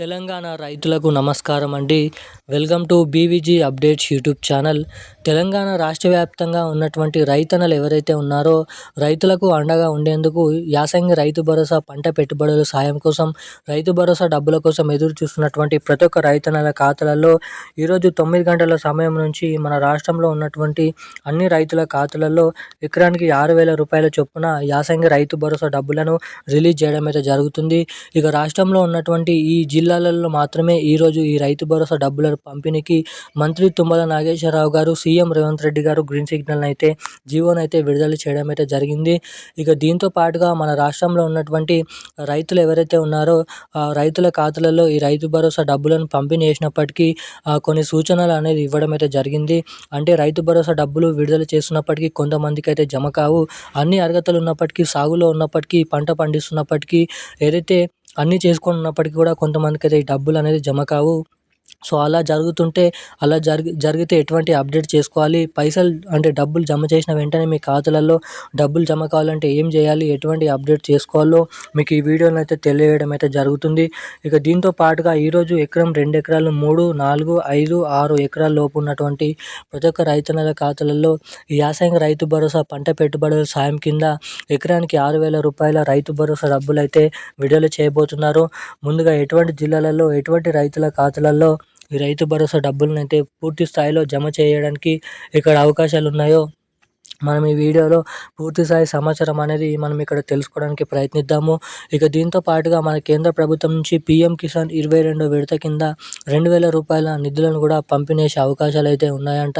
తెలంగాణ రైతులకు నమస్కారం అండి. Welcome to BVG updates YouTube channel. Telangana రాష్ట్ర వ్యాప్తంగా ఉన్నటువంటి రైతన్నలు ఎవరైతే ఉన్నారో రైతులకు అండగా ఉండేందుకు యాసంగి రైతు భరోసా పంట పెట్టుబడుల సాయం కోసం రైతు భరోసా డబ్బుల కోసం ఎదురు చూస్తున్నటువంటి ప్రతి ఒక్క రైతన్నల ఖాతాలలో ఈరోజు తొమ్మిది గంటల సమయం నుంచి మన రాష్ట్రంలో ఉన్నటువంటి అన్ని రైతుల ఖాతాలలో ఎకరానికి ఆరు వేల రూపాయల చొప్పున యాసంగి రైతు భరోసా డబ్బులను రిలీజ్ చేయడం అయితే జరుగుతుంది. ఇక రాష్ట్రంలో ఉన్నటువంటి ఈ జిల్లా జిల్లాలలో మాత్రమే ఈరోజు ఈ రైతు భరోసా డబ్బుల పంపిణీకి మంత్రి తుమ్మల నాగేశ్వరరావు గారు సీఎం రేవంత్ రెడ్డి గారు గ్రీన్ సిగ్నల్ అయితే జీవోను అయితే విడుదల చేయడం అయితే జరిగింది. ఇక దీంతో పాటుగా మన రాష్ట్రంలో ఉన్నటువంటి రైతులు ఎవరైతే ఉన్నారో రైతుల ఖాతాలలో ఈ రైతు భరోసా డబ్బులను పంపిణీ చేసినప్పటికీ కొన్ని సూచనలు అనేది ఇవ్వడం అయితే జరిగింది. అంటే రైతు భరోసా డబ్బులు విడుదల చేస్తున్నప్పటికీ కొంతమందికి అయితే జమ కావు. అన్ని అర్హతలు ఉన్నప్పటికీ సాగులో ఉన్నప్పటికీ పంట పండిస్తున్నప్పటికీ ఏదైతే అన్నీ చేసుకున్నప్పటికీ ఉన్నప్పటికీ కూడా కొంతమందికి అయితే ఈ డబ్బులు అనేది జమ కావు. సో అలా జరుగుతుంటే అలా జరిగి జరిగితే ఎటువంటి అప్డేట్ చేసుకోవాలి? పైసలు అంటే డబ్బులు జమ చేసిన వెంటనే మీ ఖాతాలలో డబ్బులు జమ కావాలంటే ఏం చేయాలి? ఎటువంటి అప్డేట్ చేసుకోవాలో మీకు ఈ వీడియోని అయితే తెలియజేయడం అయితే జరుగుతుంది. ఇక దీంతో పాటుగా ఈరోజు ఎకరం రెండు ఎకరాలు మూడు నాలుగు ఐదు ఆరు ఎకరాల లోపు ఉన్నటువంటి ప్రతి ఒక్క రైతన్నల ఖాతాలలో యాసంగ రైతు భరోసా పంట పెట్టుబడుల సాయం కింద ఎకరానికి ఆరు వేల రూపాయల రైతు భరోసా డబ్బులు అయితే విడుదల చేయబోతున్నారు. ముందుగా ఎటువంటి జిల్లాలలో ఎటువంటి రైతుల ఖాతాలలో ఈ రైతు భరోసా డబ్బులను అయితే పూర్తి స్థాయిలో జమ చేయడానికి ఇక్కడ అవకాశాలు ఉన్నాయో మనం ఈ వీడియోలో పూర్తి స్థాయి సమాచారం అనేది మనం ఇక్కడ తెలుసుకోవడానికి ప్రయత్నిద్దాము. ఇక దీంతో పాటుగా మన కేంద్ర ప్రభుత్వం నుంచి పీఎం కిసాన్ ఇరవై రెండో విడత కింద రెండు వేల రూపాయల నిధులను కూడా పంపిణేసే అవకాశాలు అయితే ఉన్నాయంట.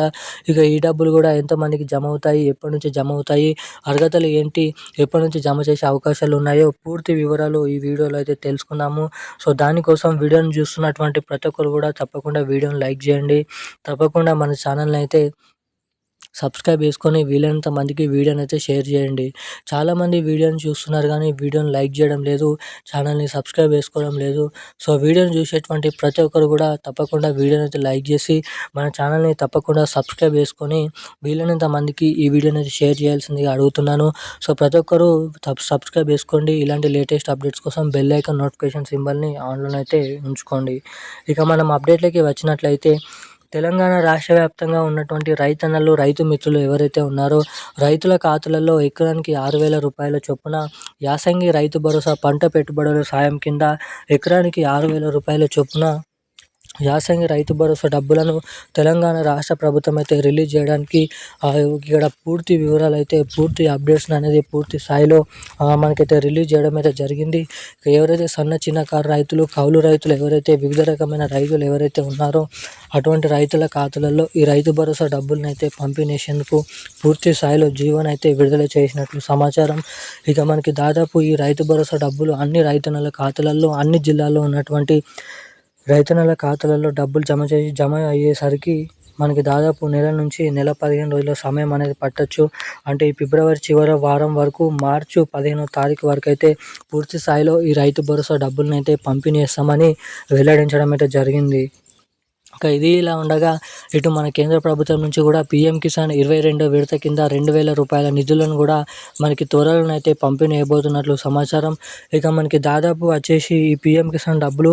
ఇక ఈ డబ్బులు కూడా ఎంతమందికి జమ అవుతాయి ఎప్పటి నుంచి జమ అవుతాయి అర్హతలు ఏంటి ఎప్పటి నుంచి జమ చేసే అవకాశాలు ఉన్నాయో పూర్తి వివరాలు ఈ వీడియోలో అయితే తెలుసుకుందాము. సో దానికోసం వీడియోను చూస్తున్నటువంటి ప్రతి ఒక్కరు కూడా తప్పకుండా వీడియోను లైక్ చేయండి. తప్పకుండా మన ఛానల్ని అయితే సబ్స్క్రైబ్ చేసుకొని వీలైనంత మందికి వీడియోని అయితే షేర్ చేయండి. చాలామంది వీడియోని చూస్తున్నారు కానీ వీడియోని లైక్ చేయడం లేదు ఛానల్ని సబ్స్క్రైబ్ చేసుకోవడం లేదు. సో వీడియోని చూసేటువంటి ప్రతి ఒక్కరు కూడా తప్పకుండా వీడియోని అయితే లైక్ చేసి మన ఛానల్ని తప్పకుండా సబ్స్క్రైబ్ చేసుకొని వీలైనంత మందికి ఈ వీడియోని అయితే షేర్ చేయాల్సిందిగా అడుగుతున్నాను. సో ప్రతి ఒక్కరు సబ్స్క్రైబ్ చేసుకోండి. ఇలాంటి లేటెస్ట్ అప్డేట్స్ కోసం బెల్ ఐకాన్ నోటిఫికేషన్ సింబల్ని ఆన్లో అయితే ఉంచుకోండి. ఇక మనం అప్డేట్లకి వచ్చినట్లయితే తెలంగాణ రాష్ట్ర వ్యాప్తంగా ఉన్నటువంటి రైతన్నలు రైతు మిత్రులు ఎవరైతే ఉన్నారో రైతుల ఖాతాలలో ఎకరానికి ఆరు వేల రూపాయల చొప్పున యాసంగి రైతు భరోసా పంట పెట్టుబడుల సాయం కింద ఎకరానికి ఆరు వేల రూపాయల చొప్పున యాసంగి రైతు భరోసా డబ్బులను తెలంగాణ రాష్ట్ర ప్రభుత్వం అయితే రిలీజ్ చేయడానికి ఇక్కడ పూర్తి వివరాలు అయితే పూర్తి అప్డేట్స్ అనేది పూర్తి స్థాయిలో మనకైతే రిలీజ్ చేయడం అయితే జరిగింది. ఎవరైతే సన్న చిన్నకారు రైతులు కౌలు రైతులు ఎవరైతే వివిధ రకమైన రైతులు ఎవరైతే ఉన్నారో అటువంటి రైతుల ఖాతాలలో ఈ రైతు భరోసా డబ్బులను అయితే పంపిణీసేందుకు పూర్తి స్థాయిలో జీవన్ అయితే విడుదల చేసినట్లు సమాచారం. ఇక మనకి దాదాపు ఈ రైతు భరోసా డబ్బులు అన్ని రైతన్నల ఖాతాలలో అన్ని జిల్లాల్లో ఉన్నటువంటి రైతన్నల ఖాతాలలో డబ్బులు జమ చేసి జమ అయ్యేసరికి మనకి దాదాపు నెల నుంచి నెల పదిహేను రోజుల సమయం అనేది పట్టొచ్చు. అంటే ఈ ఫిబ్రవరి చివరి వారం వరకు మార్చి పదిహేనో తారీఖు వరకు అయితే పూర్తి స్థాయిలో ఈ రైతు భరోసా డబ్బులను అయితే పంపిణీ చేస్తామని వెల్లడించడం అయితే జరిగింది. ఇది ఇలా ఉండగా ఇటు మన కేంద్ర ప్రభుత్వం నుంచి కూడా పీఎం కిసాన్ ఇరవై రెండో విడత కింద రెండు వేల రూపాయల నిధులను కూడా మనకి త్వరలోనైతే పంపిణీ అయిపోతున్నట్లు సమాచారం. ఇక మనకి దాదాపు వచ్చేసి ఈ పీఎం కిసాన్ డబ్బులు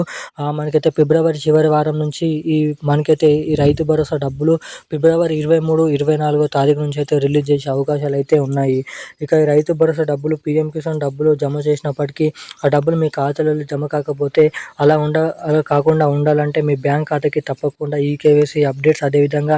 మనకైతే ఫిబ్రవరి చివరి వారం నుంచి ఈ మనకైతే ఈ రైతు భరోసా డబ్బులు ఫిబ్రవరి ఇరవై మూడు ఇరవై నాలుగో తారీఖు నుంచి అయితే రిలీజ్ చేసే అవకాశాలు అయితే ఉన్నాయి. ఇక ఈ రైతు భరోసా డబ్బులు పీఎం కిసాన్ డబ్బులు జమ చేసినప్పటికీ ఆ డబ్బులు మీ ఖాతాలో జమ కాకపోతే అలా ఉండ అలా కాకుండా ఉండాలంటే మీ బ్యాంక్ ఖాతాకి తప్పకుండా తప్పకుండా ఈ కేవైసీ అప్డేట్స్ అదేవిధంగా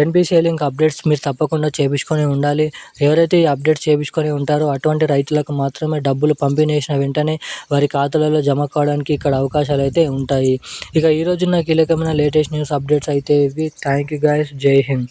ఎన్పిసిఐ లింక్ అప్డేట్స్ మీరు తప్పకుండా చేయించుకొని ఉండాలి. ఎవరైతే ఈ అప్డేట్స్ చేయించుకొని ఉంటారో అటువంటి రైతులకు మాత్రమే డబ్బులు పంపిణీ చేసిన వెంటనే వారి ఖాతాలలో జమ కావడానికి ఇక్కడ అవకాశాలు అయితే ఉంటాయి. ఇక ఈరోజున్న కీలకమైన లేటెస్ట్ న్యూస్ అప్డేట్స్ అయితే ఇవి. Thank you guys. Jai Hind.